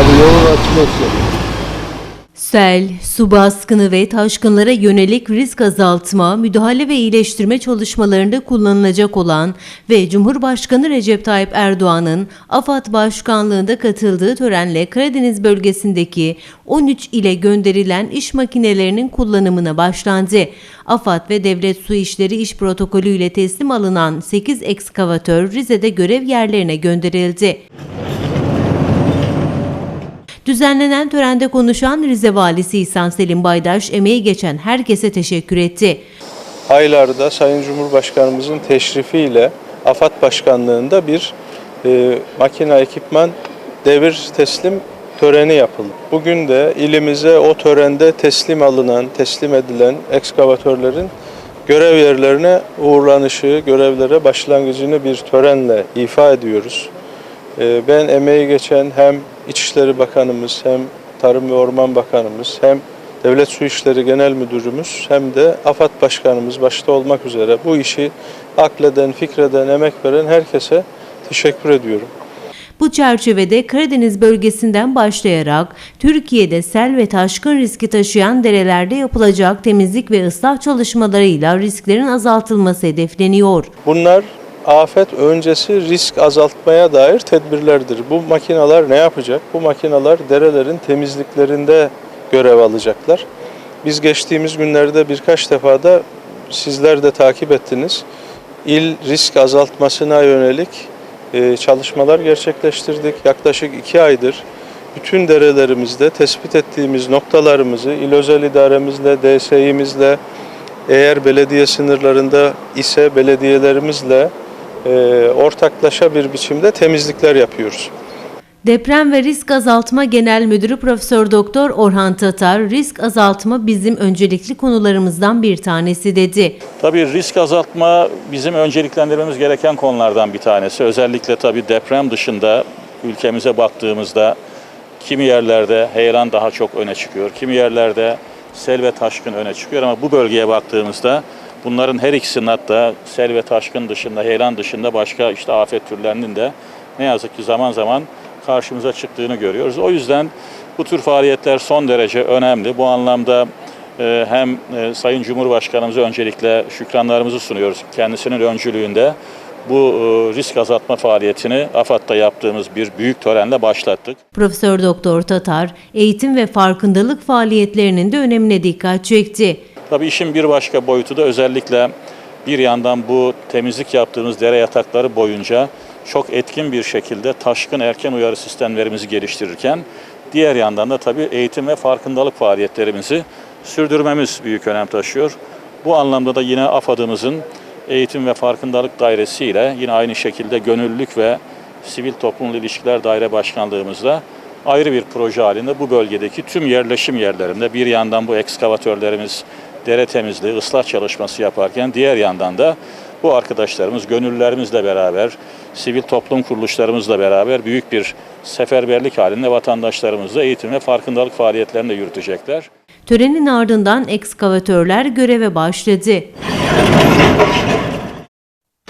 Hadi yolun olsun. Sel, su baskını ve taşkınlara yönelik risk azaltma, müdahale ve iyileştirme çalışmalarında kullanılacak olan ve Cumhurbaşkanı Recep Tayyip Erdoğan'ın AFAD Başkanlığında katıldığı törenle Karadeniz bölgesindeki 13 ile gönderilen iş makinelerinin kullanımına başlandı. AFAD ve Devlet Su İşleri İş Protokolü ile teslim alınan 8 ekskavatör Rize'de görev yerlerine gönderildi. Düzenlenen törende konuşan Rize Valisi İhsan Selim Baydaş emeği geçen herkese teşekkür etti. aylarda Sayın Cumhurbaşkanımızın teşrifiyle AFAD Başkanlığında bir e, makine ekipman devir teslim töreni yapıldı. Bugün de ilimize o törende teslim alınan, teslim edilen ekskavatörlerin görev yerlerine uğurlanışı, görevlere başlangıcını bir törenle ifa ediyoruz. E, ben emeği geçen hem İçişleri Bakanımız hem Tarım ve Orman Bakanımız hem Devlet Su İşleri Genel Müdürümüz hem de AFAD Başkanımız başta olmak üzere bu işi akleden, fikreden, emek veren herkese teşekkür ediyorum. Bu çerçevede Karadeniz bölgesinden başlayarak Türkiye'de sel ve taşkın riski taşıyan derelerde yapılacak temizlik ve ıslah çalışmalarıyla risklerin azaltılması hedefleniyor. Bunlar afet öncesi risk azaltmaya dair tedbirlerdir. Bu makineler ne yapacak? Bu makineler derelerin temizliklerinde görev alacaklar. Biz geçtiğimiz günlerde birkaç defa da sizler de takip ettiniz. İl risk azaltmasına yönelik e, çalışmalar gerçekleştirdik. Yaklaşık iki aydır bütün derelerimizde tespit ettiğimiz noktalarımızı il özel idaremizle, DSİ'mizle, eğer belediye sınırlarında ise belediyelerimizle ortaklaşa bir biçimde temizlikler yapıyoruz. Deprem ve Risk Azaltma Genel Müdürü Profesör Doktor Orhan Tatar, risk azaltma bizim öncelikli konularımızdan bir tanesi dedi. Tabii risk azaltma bizim önceliklendirmemiz gereken konulardan bir tanesi. Özellikle tabii deprem dışında ülkemize baktığımızda kimi yerlerde heyelan daha çok öne çıkıyor. Kimi yerlerde sel ve taşkın öne çıkıyor ama bu bölgeye baktığımızda bunların her ikisinin hatta sel ve taşkın dışında, heyelan dışında başka işte afet türlerinin de ne yazık ki zaman zaman karşımıza çıktığını görüyoruz. O yüzden bu tür faaliyetler son derece önemli. Bu anlamda e, hem e, Sayın Cumhurbaşkanımıza öncelikle şükranlarımızı sunuyoruz. Kendisinin öncülüğünde bu e, risk azaltma faaliyetini AFAD'da yaptığımız bir büyük törenle başlattık. Profesör Doktor Tatar, eğitim ve farkındalık faaliyetlerinin de önemine dikkat çekti. Tabii işin bir başka boyutu da özellikle bir yandan bu temizlik yaptığımız dere yatakları boyunca çok etkin bir şekilde taşkın erken uyarı sistemlerimizi geliştirirken diğer yandan da tabii eğitim ve farkındalık faaliyetlerimizi sürdürmemiz büyük önem taşıyor. Bu anlamda da yine AFAD'ımızın eğitim ve farkındalık dairesi ile yine aynı şekilde gönüllülük ve sivil toplumla ilişkiler daire başkanlığımızla ayrı bir proje halinde bu bölgedeki tüm yerleşim yerlerinde bir yandan bu ekskavatörlerimiz dere temizliği, ıslah çalışması yaparken diğer yandan da bu arkadaşlarımız gönüllülerimizle beraber, sivil toplum kuruluşlarımızla beraber büyük bir seferberlik halinde vatandaşlarımızla eğitim ve farkındalık faaliyetlerini de yürütecekler. Törenin ardından ekskavatörler göreve başladı.